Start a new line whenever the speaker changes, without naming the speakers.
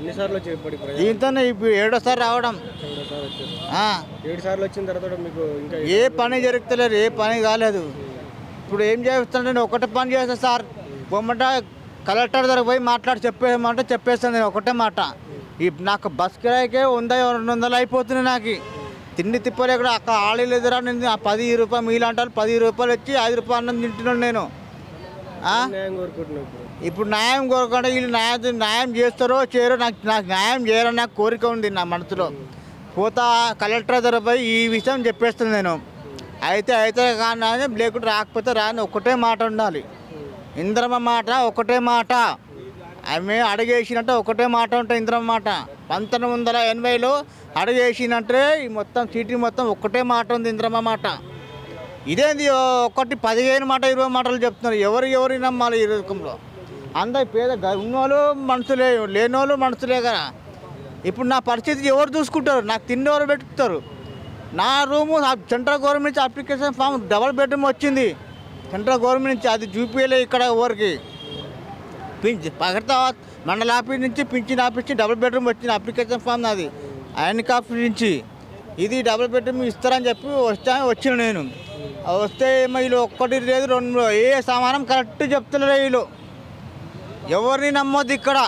ఎన్నిసార్లు వచ్చి
దీంతోనే ఇప్పుడు ఏడోసారి రావడం.
రెండోసారి వచ్చారు.
ఆ,
ఏడు సార్లు వచ్చిన తర్వాత మీకు ఇంకా
ఏ పని జరుగుతలేదు ఏ పని కాలేదు. ఇప్పుడు ఏం చేస్తాను నేను ఒకటే పని చేస్తా సార్. బొమ్మట కలెక్టర్ దగ్గర పోయి మాట్లాడి చెప్పేయమంటే చెప్పేస్తాను నేను ఒకటే మాట. ఈ నాకు బస్ కిరాయికే వంద రెండు వందలు అయిపోతుంది నాకు. తిండి తిప్పలే కూడా అక్కడ ఆళీ ఎదురా నేను పది రూపాయలు మీలాంటి పది రూపాయలు వచ్చి ఐదు రూపాయలు అన్నం తింటున్నాను నేను.
ఇప్పుడు
న్యాయం కోరకుండా వీళ్ళు న్యాయం న్యాయం చేస్తారో చేయరో నాకు నాకు న్యాయం చేయాలని నాకు కోరిక ఉంది నా మనసులో. పోతా కలెక్టర్ దగ్గర పోయి ఈ విషయం చెప్పేస్తాను నేను. అయితే అయితే కానీ లేకుంటే రాకపోతే రాని ఒకటే మాట ఉండాలి. ఇంద్రమ్మ మాట ఒకటే మాట. ఆమె అడిగేసినట్టే ఒకటే మాట ఉంటాయి ఇంద్రమ్మ మాట. పంతొమ్మిది వందల ఎనభైలో అడిగేసినట్టే ఈ మొత్తం సిటీ మొత్తం ఒకటే మాట ఉంది ఇంద్రమ్మ మాట. ఇదేంది ఒకటి పదిహేను మాట ఇరవై మాటలు చెప్తున్నారు. ఎవరు ఎవరు నమ్మాలి ఈ రకంలో అందరు పేద గ- ఉన్నోళ్ళు మనుషులే లేనోళ్ళు మనుషులే కదా. ఇప్పుడు నా పరిస్థితి ఎవరు చూసుకుంటారు? నాకు తిన్నెవరు ఎవరు నా రూము సెంట్రల్ గవర్నమెంట్ నుంచి అప్లికేషన్ ఫామ్ డబల్ బెడ్రూమ్ వచ్చింది. సెంట్రల్ గవర్నమెంట్ నుంచి అది చూపించలే ఇక్కడ ఎవరికి. పింఛ్ పగడతా మండల ఆఫీస్ నుంచి పింఛన్ ఆఫీస్ నుంచి డబుల్ బెడ్రూమ్ వచ్చింది అప్లికేషన్ ఫామ్ నాది. ఆయనకి ఆఫీస్ నుంచి. ఇది డబుల్ బెడ్రూమ్ ఇస్తారని చెప్పి వస్తా వచ్చిన నేను. వస్తే ఏమో వీళ్ళు ఒక్కటి లేదు రెండు ఏ సమానం కరెక్ట్ చెప్తున్నారు వీళ్ళు ఎవరిని నమ్మొద్దు ఇక్కడ?